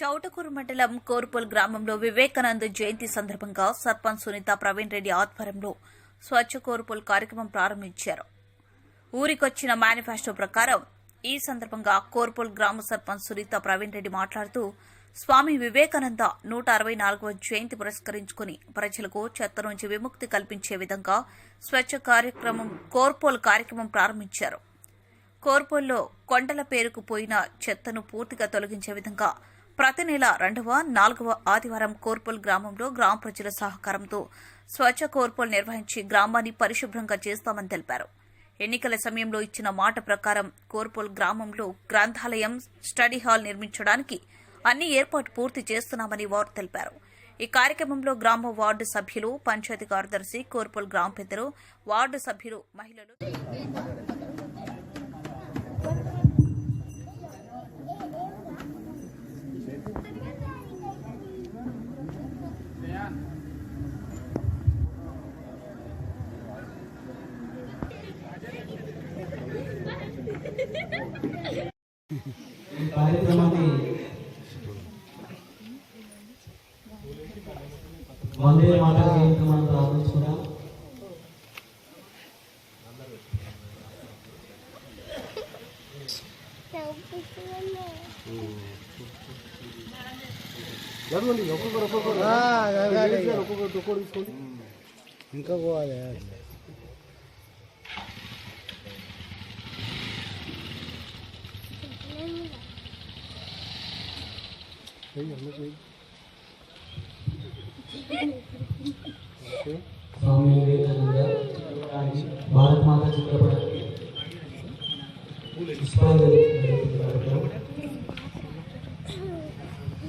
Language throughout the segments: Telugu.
చౌటకూరు మండలం కోర్పుల్ గ్రామంలో వివేకానంద జయంతి సందర్భంగా సర్పంచ్ సునీత ప్రవీణ్ రెడ్డి ఆధ్వర్యంలో స్వచ్ఛ కోర్పుల్ కార్యక్రమం ప్రారంభించారు. ఊరికొచ్చిన మేనిఫెస్టో ప్రకారం ఈ సందర్భంగా కోర్పుల్ గ్రామ సర్పంచ్ సునీత ప్రవీణ్ రెడ్డి మాట్లాడుతూ స్వామి వివేకానంద నూట అరవై నాలుగవ జయంతి పురస్కరించుకుని ప్రజలకు చెత్త నుంచి విముక్తి కల్పించే విధంగా స్వచ్ఛ కార్యక్రమం కోర్పోల్ కార్యక్రమం ప్రారంభించారు. కోర్పోల్లో కొండల పేరుకు పోయిన చెత్తను పూర్తిగా తొలగించే విధంగా ప్రతి నెల రెండవ నాలుగవ ఆదివారం కోర్పల్ గ్రామంలో గ్రామ ప్రజల సహకారంతో స్వచ్ఛ కోర్పల్ నిర్వహించి గ్రామాన్ని పరిశుభ్రంగా చేస్తామని తెలిపారు. ఎన్నికల సమయంలో ఇచ్చిన మాట ప్రకారం కోర్పల్ గ్రామంలో గ్రంథాలయం స్టడీ హాల్ నిర్మించడానికి అన్ని ఏర్పాటు పూర్తి చేస్తున్నామని వారు తెలిపారు. ఈ కార్యక్రమంలో గ్రామ వార్డు సభ్యులు పంచాయతీ కార్యదర్శి కోర్పల్ గ్రామ పెద్దలు వార్డు సభ్యులు మహిళలు ఈ కార్యక్రమాన్ని వందే మాటల కార్యక్రమాన్ని ప్రారంభించుకున్నాం జరగండి ఒక్కొక్కరు ఒక్కొక్కరు ఒక్కొక్కరు ఒక్కొక్కరు తీసుకోండి ఇంకా పోవాలి. స్వామి వివేకానంద భారత మాత కార్యక్రమం.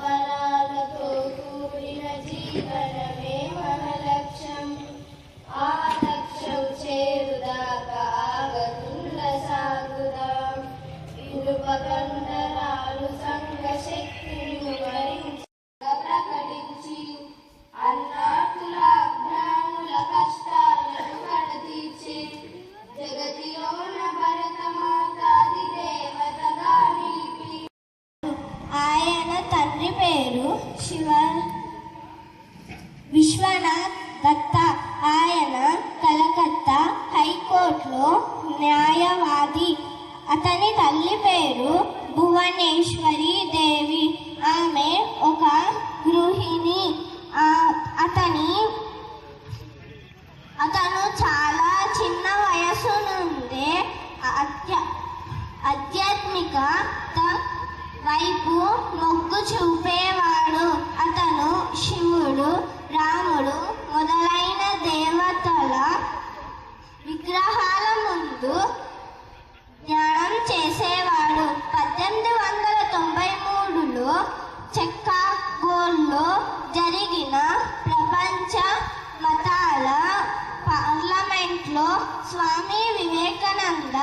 పరాలతో కూడిన జీవనమే మన ఆ లక్ష్యం చేరుదాకా ఆగకుండా సాగుదాం. ఇరుపకండరాలు సంఘ శక్తిని పేరు శివ. విశ్వనాథ్ దత్త ఆయన కలకత్తా హైకోర్టులో న్యాయవాది. అతని తల్లి పేరు భువనేశ్వరి దేవి. జరిగిన ప్రపంచ మతాల పార్లమెంట్లో స్వామి వివేకానంద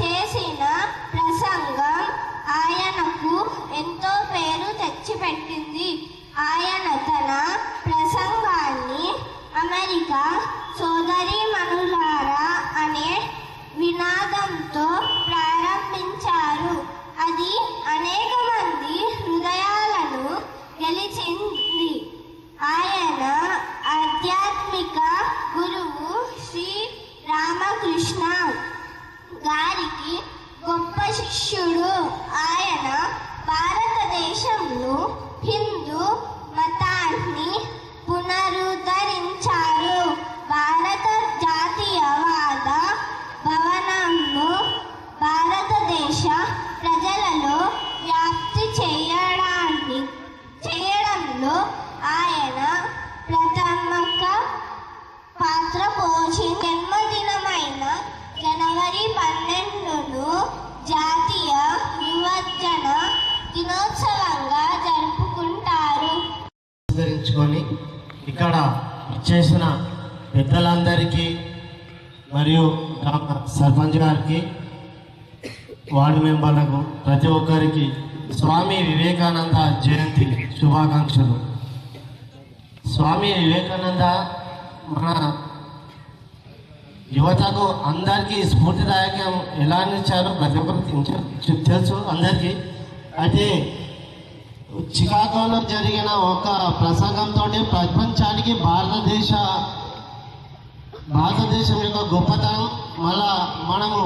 చేసిన ప్రసంగం ఆయనకు ఎంతో పేరు తెచ్చిపెట్టింది. ఆయన తన ప్రసంగ కృష్ణ గారికి గొప్ప శిష్యుడు. ఆయన భారతదేశంలో హిందూ మరియు సర్పంచ్ గారికి వార్డు మెంబర్లకు ప్రతి ఒక్కరికి స్వామి వివేకానంద జయంతి శుభాకాంక్షలు. స్వామి వివేకానంద మన యువతకు అందరికీ స్ఫూర్తిదాయకం ఎలా అందించారో ప్రతి ఒక్కరికి తెలుసు అందరికీ. అయితే చికాగోలో జరిగిన ఒక ప్రసంగంతో ప్రపంచానికి భారతదేశ భారతదేశం యొక్క గొప్పతనం మళ్ళా మనము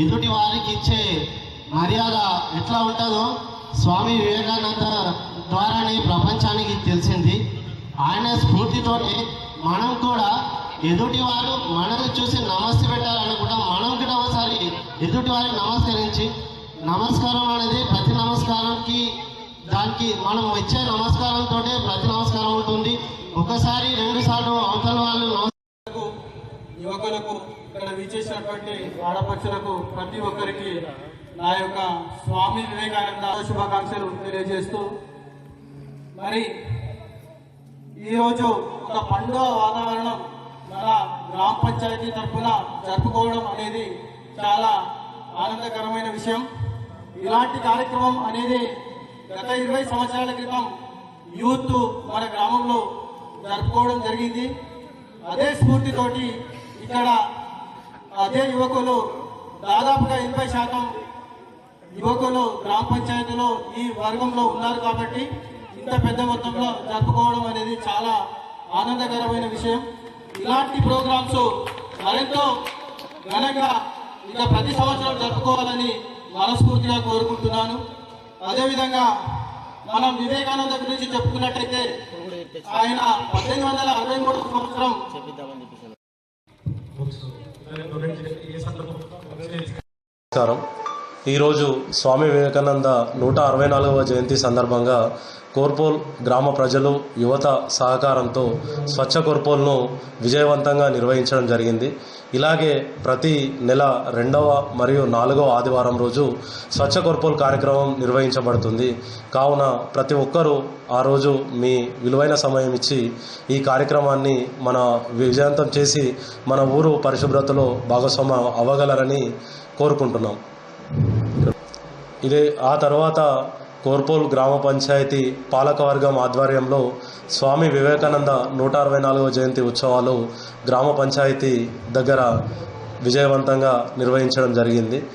ఎదుటి వారికి ఇచ్చే మర్యాద ఎట్లా ఉంటుందో స్వామి వివేకానంద ద్వారానే ప్రపంచానికి తెలిసింది. ఆయన స్ఫూర్తితోనే మనం కూడా ఎదుటి వారు మనల్ని చూసి నమస్తే పెట్టాలనుకుంటాం మనం కూడా ఒకసారి ఎదుటి వారిని నమస్కరించి నమస్కారం అనేది ప్రతి నమస్కారంకి దానికి మనం ఇచ్చే నమస్కారంతో ప్రతి నమస్కారం ఉంటుంది ఒకసారి రెండు సార్లు అవతల వాళ్ళు నమస్కారం చేసినటువంటి ఆడపడుచులకు ప్రతి ఒక్కరికి నా యొక్క స్వామి వివేకానంద శుభాకాంక్షలు తెలియజేస్తూ మరి ఈరోజు ఒక పండుగ వాతావరణం మన గ్రామ పంచాయతీ తరఫున జరుపుకోవడం అనేది చాలా ఆనందకరమైన విషయం. ఇలాంటి కార్యక్రమం అనేది గత ఇరవై సంవత్సరాల క్రితం యూత్ మన గ్రామంలో జరుపుకోవడం జరిగింది. అదే స్ఫూర్తితోటి ఇక్కడ అదే యువకులు దాదాపుగా ఎనభై శాతం యువకులు గ్రామ పంచాయతీలో ఈ వర్గంలో ఉన్నారు కాబట్టి ఇంత పెద్ద మొత్తంలో జరుపుకోవడం అనేది చాలా ఆనందకరమైన విషయం. ఇలాంటి ప్రోగ్రామ్స్ మరెంతో ఘనంగా ఇక ప్రతి సంవత్సరం జరుపుకోవాలని మనస్ఫూర్తిగా కోరుకుంటున్నాను. అదేవిధంగా మనం వివేకానంద గురించి చెప్పుకున్నట్టయితే ఆయన పద్దెనిమిది వందల అరవై మూడు సంవత్సరం నమస్కారం ఈరోజు స్వామి వివేకానంద నూట అరవై నాలుగవ జయంతి సందర్భంగా కోర్పోల్ గ్రామ ప్రజలు యువత సహకారంతో స్వచ్ఛ కోర్పోల్ను విజయవంతంగా నిర్వహించడం జరిగింది. ఇలాగే ప్రతి నెల రెండవ మరియు నాలుగవ ఆదివారం రోజు స్వచ్ఛ కోర్పోల్ కార్యక్రమం నిర్వహించబడుతుంది. కావున ప్రతి ఒక్కరూ ఆ రోజు మీ విలువైన సమయం ఇచ్చి ఈ కార్యక్రమాన్ని మన విజయవంతం చేసి మన ఊరు పరిశుభ్రతలో భాగస్వామ్యం అవ్వగలరని కోరుకుంటున్నాం. ఇదే ఆ తర్వాత కోర్పోల్ గ్రామ పంచాయతీ పాలకవర్గం ఆధ్వర్యంలో స్వామి వివేకానంద నూట అరవై నాలుగవ జయంతి ఉత్సవాలు గ్రామ పంచాయతీ దగ్గర విజయవంతంగా నిర్వహించడం జరిగింది.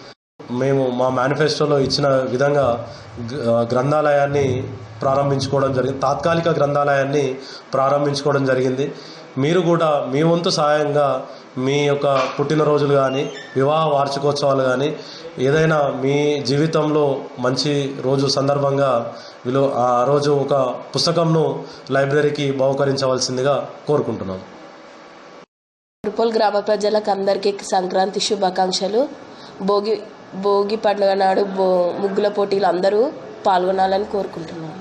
మేము మా మేనిఫెస్టోలో ఇచ్చిన విధంగా గ- గ్రంథాలయాన్ని ప్రారంభించుకోవడం జరిగింది. తాత్కాలిక గ్రంథాలయాన్ని ప్రారంభించుకోవడం జరిగింది. మీరు కూడా మీ వంతు సహాయంగా మీ యొక్క పుట్టినరోజులు కానీ వివాహ వార్షికోత్సవాలు కానీ ఏదైనా మీ జీవితంలో మంచి రోజు సందర్భంగా విలువ ఆ రోజు ఒక పుస్తకంను లైబ్రరీకి బహుకరించవలసిందిగా కోరుకుంటున్నాం. ఉరుపల్ గ్రామ ప్రజలకు అందరికీ సంక్రాంతి శుభాకాంక్షలు. భోగి భోగి పండుగ నాడు బో ముగ్గుల పోటీలు అందరూ పాల్గొనాలని కోరుకుంటున్నాను